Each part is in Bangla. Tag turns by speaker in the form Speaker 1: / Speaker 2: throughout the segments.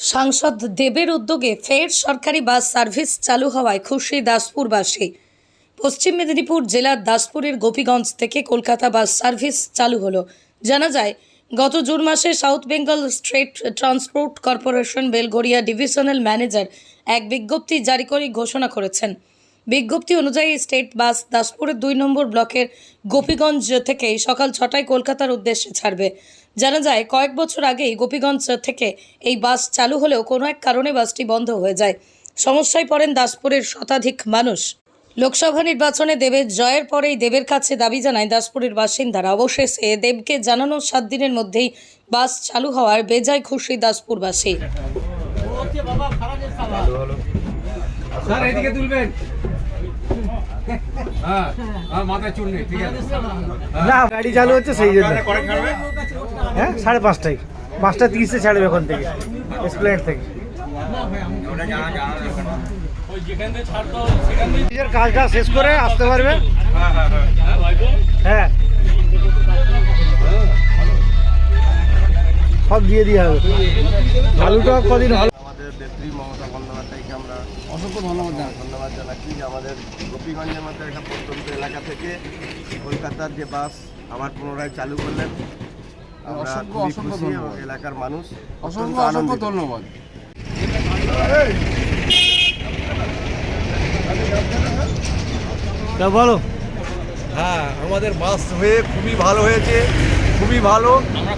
Speaker 1: সাংসদ দেবের উদ্যোগে ফের সরকারি বাস সার্ভিস চালু হওয়ায় খুশি দাসপুরবাসী। পশ্চিম মেদিনীপুর জেলার দাসপুরের গোপীগঞ্জ থেকে কলকাতা বাস সার্ভিস চালু হলো। জানা যায়, গত জুন মাসে South Bengal State Transport Corporation Belgharia divisional manager এক বিজ্ঞপ্তি জারি করে ঘোষণা করেছেন। বিজ্ঞপ্তি অনুযায়ী স্টেট বাস দাসপুরের দুই নম্বর ব্লকের গোপীগঞ্জ থেকে সকাল ছটায় কলকাতার উদ্দেশ্যে ছাড়বে। জানা যায়, কয়েক বছর আগেই গোপীগঞ্জ থেকে এই বাস চালু হলেও কোনো এক কারণে বাসটি বন্ধ হয়ে যায়। সমস্যায় পড়েন দাসপুরের শতাধিক মানুষ। লোকসভা নির্বাচনে দেবের জয়ের পরেই দেবের কাছে দাবি জানায় দাসপুরের বাসিন্দারা। অবশেষে দেবকে জানানোর সাত দিনের মধ্যেই বাস চালু হওয়ার বেজায় খুশি দাসপুরবাসী।
Speaker 2: স্যার এদিকে তুলবেন। হ্যাঁ হ্যাঁ আছে।
Speaker 3: না গাড়ি চালু হচ্ছে সেই জন্য। হ্যাঁ সাড়ে পাঁচটায়। পাঁচটা তিরিশে ছাড়বে ওখান থেকে এসপ্লেনেট থেকে। নিজের কাজটা শেষ করে আসতে পারবে। হ্যাঁ সব দিয়ে দিয়ে হবে। আলুটা কদিন ভালো
Speaker 4: আমাদের নেত্রী মমতা বন্দ্যোপাধ্যায়কে আমরা অসংখ্য ধন্যবাদ জানাই। ধন্যবাদ জানাচ্ছি যে আমাদের গোপীগঞ্জের মতো একটা প্রত্যন্ত এলাকা থেকে কলকাতার যে বাস আবার পুনরায় চালু করলেন। আমরা
Speaker 2: অসংখ্য,
Speaker 4: এলাকার মানুষ
Speaker 2: অসংখ্য অসংখ্য ধন্যবাদ।
Speaker 3: বলো।
Speaker 4: হ্যাঁ আমাদের বাস হয়ে খুবই ভালো হয়েছে খুবই ভালো।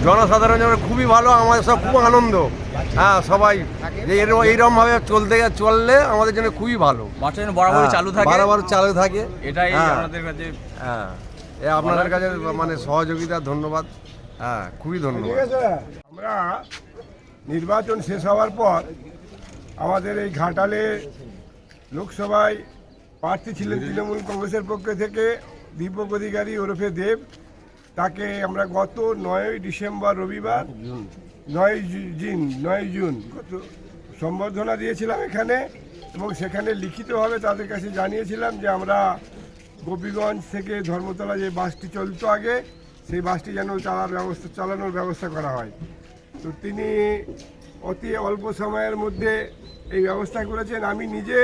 Speaker 4: জনসাধারণ খুবই ভালো আমাদের সব খুব আনন্দ। হ্যাঁ সবাই। যে এরকম এইরকমভাবে চলতে চললে আমাদের জন্য খুবই ভালো।
Speaker 5: বাসটা যেন বরাবরই চালু থাকে?
Speaker 4: বারবার চালু থাকে।
Speaker 5: এটাই
Speaker 4: হ্যাঁ।
Speaker 5: আমাদের কাছে
Speaker 4: হ্যাঁ। এ আপনাদের কাছে মানে সহযোগিতা ধন্যবাদ। হ্যাঁ খুবই ধন্যবাদ।
Speaker 6: আমরা নির্বাচন শেষ হওয়ার পর আমাদের এই ঘাটালে লোকসভায় প্রার্থী ছিলেন তৃণমূল কংগ্রেসের পক্ষ থেকে দীপক অধিকারী ওরফে দেব। তাকে আমরা গত নয়ই ডিসেম্বর রবিবার নয় জুন নয় জুন গত সম্বর্ধনা দিয়েছিলাম এখানে এবং সেখানে লিখিতভাবে তাদের কাছে জানিয়েছিলাম যে আমরা গোপীগঞ্জ থেকে ধর্মতলা যে বাসটি চলতো আগে, সেই বাসটি যেন চালার ব্যবস্থা, চালানোর ব্যবস্থা করা হয়। তো তিনি অতি অল্প সময়ের মধ্যে এই ব্যবস্থা করেছেন। আমি নিজে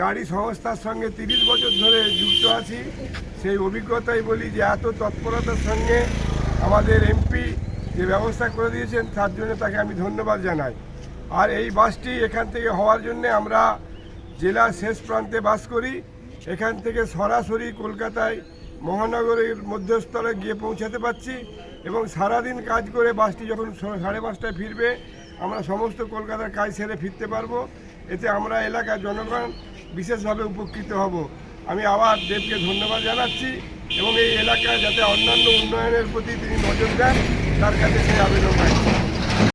Speaker 6: গাড়ি সংস্থার সঙ্গে তিরিশ বছর ধরে যুক্ত আছি। সেই অভিজ্ঞতাই বলি যে এত তৎপরতার সঙ্গে আমাদের এমপি যে ব্যবস্থা করে দিয়েছেন, তার জন্য তাকে আমি ধন্যবাদ জানাই। আর এই বাসটি এখান থেকে হওয়ার জন্য আমরা জেলার শেষ প্রান্তে বাস করি। এখান থেকে সরাসরি কলকাতায় মহানগরের মধ্যস্থলে গিয়ে পৌঁছাতে পারছি এবং সারাদিন কাজ করে বাসটি যখন সাড়ে পাঁচটায় ফিরবে, আমরা সমস্ত কলকাতার কাজ সেরে ফিরতে পারব। এতে আমরা এলাকার জনগণ বিশেষভাবে উপকৃত হব। আমি আবার দেবকে ধন্যবাদ জানাচ্ছি এবং এই এলাকায় যাতে অন্যান্য উন্নয়নের প্রতি তিনি নজর দেন, তার কাছে সেই আবেদন রাখছি।